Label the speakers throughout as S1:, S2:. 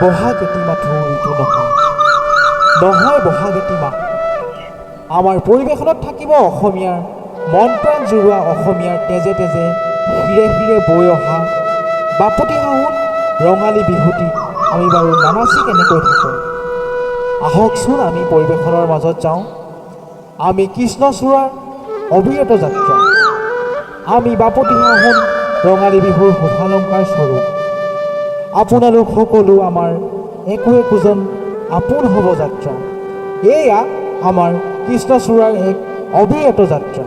S1: বহাগ মাথো ঋতু নহয় নহয় বহাগ এটি মাহ আমাৰ পৰিৱেশনত থাকিব অসমীয়াৰ মন প্ৰাণ জোৰোৱা অসমীয়াৰ তেজে তেজে শিৰে শিৰে বৈ অহা বাপতি সাহোন ৰঙালী বিহুটি আমি বাৰু নানাচি কেনেকৈ থাকোঁ? আহকচোন আমি পৰিৱেশনৰ মাজত যাওঁ। আমি কৃষ্ণচূড়াৰ অবিৰত যাত্ৰা। আমি বাপতি সাহোন ৰঙালী বিহুৰ শুভালংকাৰ স্বৰূপ। আপোনালোক সকলো আমাৰ একো একোজন আপোন হ'ব যাত্ৰা। এয়া আমাৰ কৃষ্ণচূড়াৰ এক অবিৰত যাত্ৰা।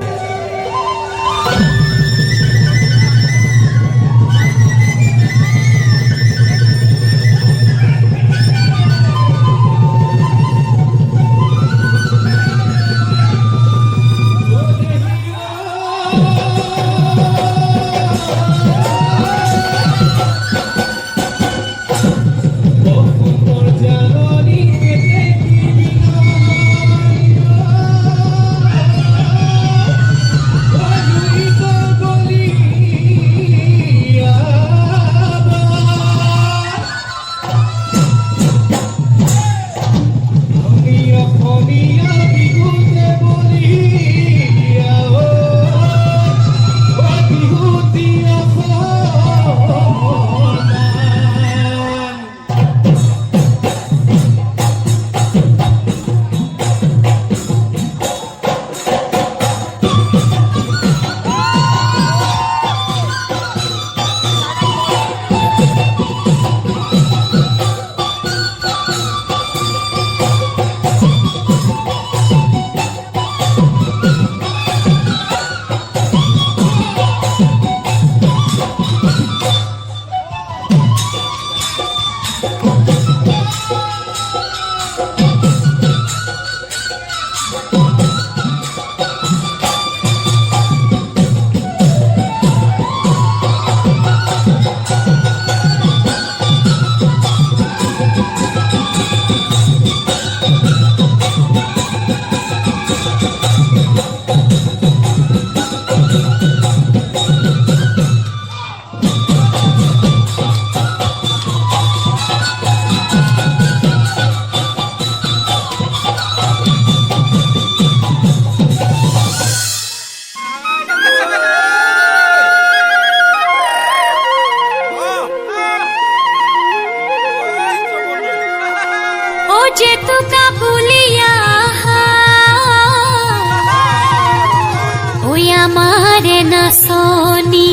S2: নাচনি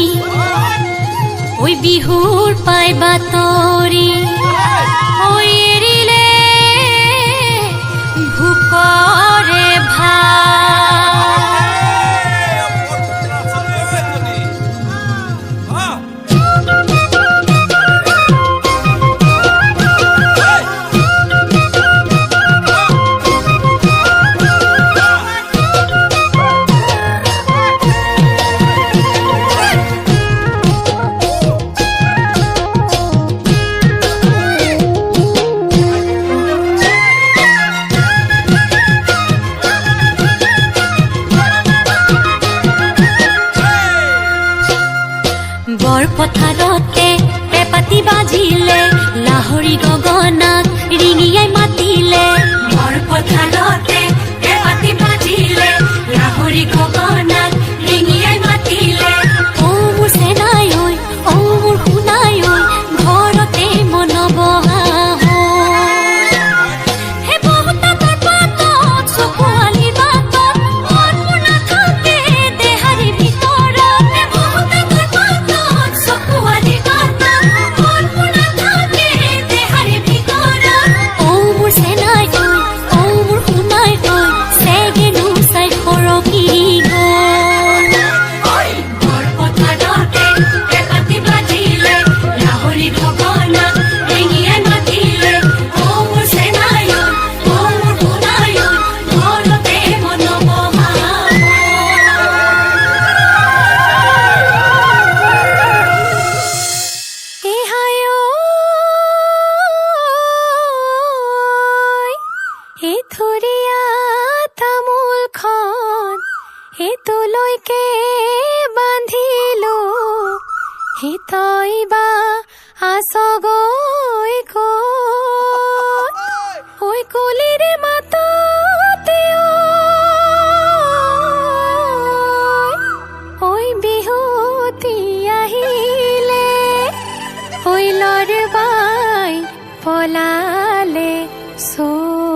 S2: ওই বিহুর পাই বাতৰি হিতইবা আসগৈ কৈ কলিৰে মাততে ঐ বিহুতি আহিলে ঐ লৰবাই পলালে চৌ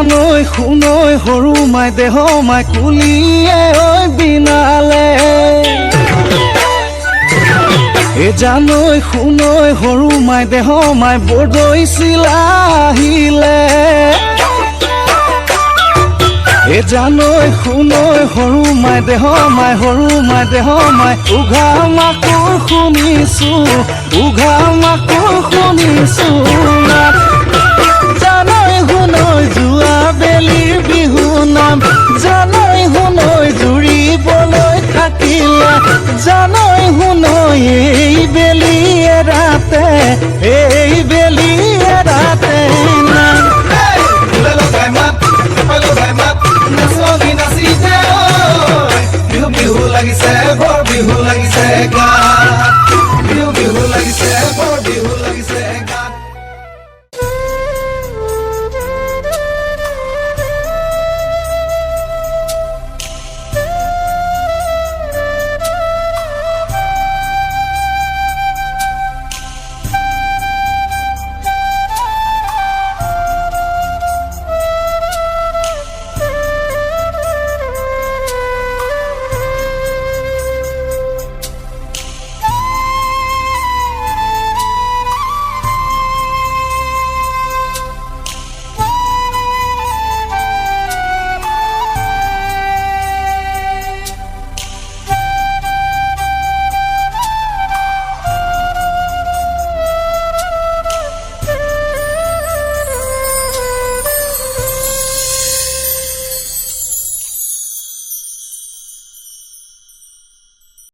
S2: জানৈ
S3: শুনৈ সৰু মাই দেহ মাই কুলিয়াই বিনালে। এ জানৈ শুনৈ সৰু মাই দেহ মাই বৰদৈছিল আহিলে এ জানৈ শুনৈ সৰু মাই দেহ মাই সৰু মাই দেহ মাই উঘা মাকো শুনিছোঁ উঘা মাকো শুনিছোঁ।